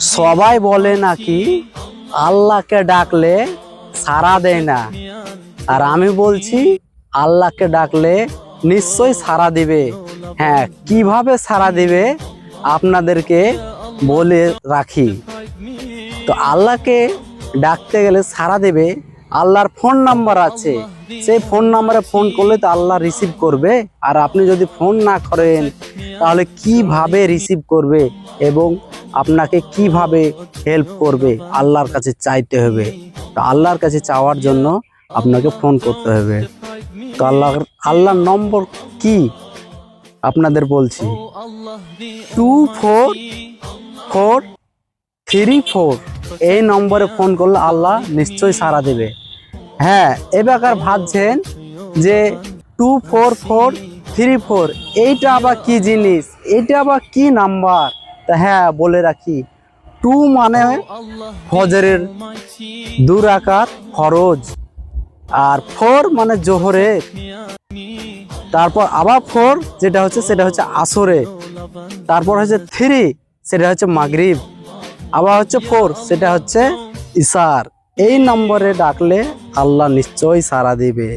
সবাই বলে নাকি আল্লাহকে ডাকলে সাড়া দেয় না। আর আমি বলছি, আল্লাহকে ডাকলে নিশ্চয়ই সাড়া দিবে। হ্যাঁ কীভাবে সাড়া দিবে আপনাদেরকে বলে রাখি। তো আল্লাহকে ডাকতে গেলে সাড়া দেবে। আল্লাহর ফোন নাম্বার আছে। সেই ফোন নাম্বারে ফোন করলে তো আল্লাহ রিসিভ করবে। আর আপনি যদি ফোন না করেন, তাহলে কীভাবে রিসিভ করবে? এবং আপনাকে কীভাবে হেল্প করবে, আল্লাহর কাছে চাইতে হবে? তো আল্লাহর কাছে চাওয়ার জন্য আপনাকে ফোন করতে হবে। তো আল্লাহ আল্লাহর নম্বর কি? আপনাদের বলছি। Two four four three four এই নম্বরে ফোন করলে আল্লাহ নিশ্চয়ই সাড়া দেবে। হ্যাঁ এবার ভাবছেন যে two four four three four এইটা আবার কি জিনিস? এইটা আবার কি নাম্বার তা হ্যাঁ বলে রাখি। টু মানে ফজরের রাকাত ফরজ। আর ফোর মানে জোহরের। তারপর আবার ফোর যেটা হচ্ছে সেটা হচ্ছে আসরে তারপর হচ্ছে থ্রি সেটা হচ্ছে মাগরিব। আবার হচ্ছে ফোর সেটা হচ্ছে ইসার। এই নম্বরে ডাকলে আল্লাহ নিশ্চয়ই সাড়া দিবে।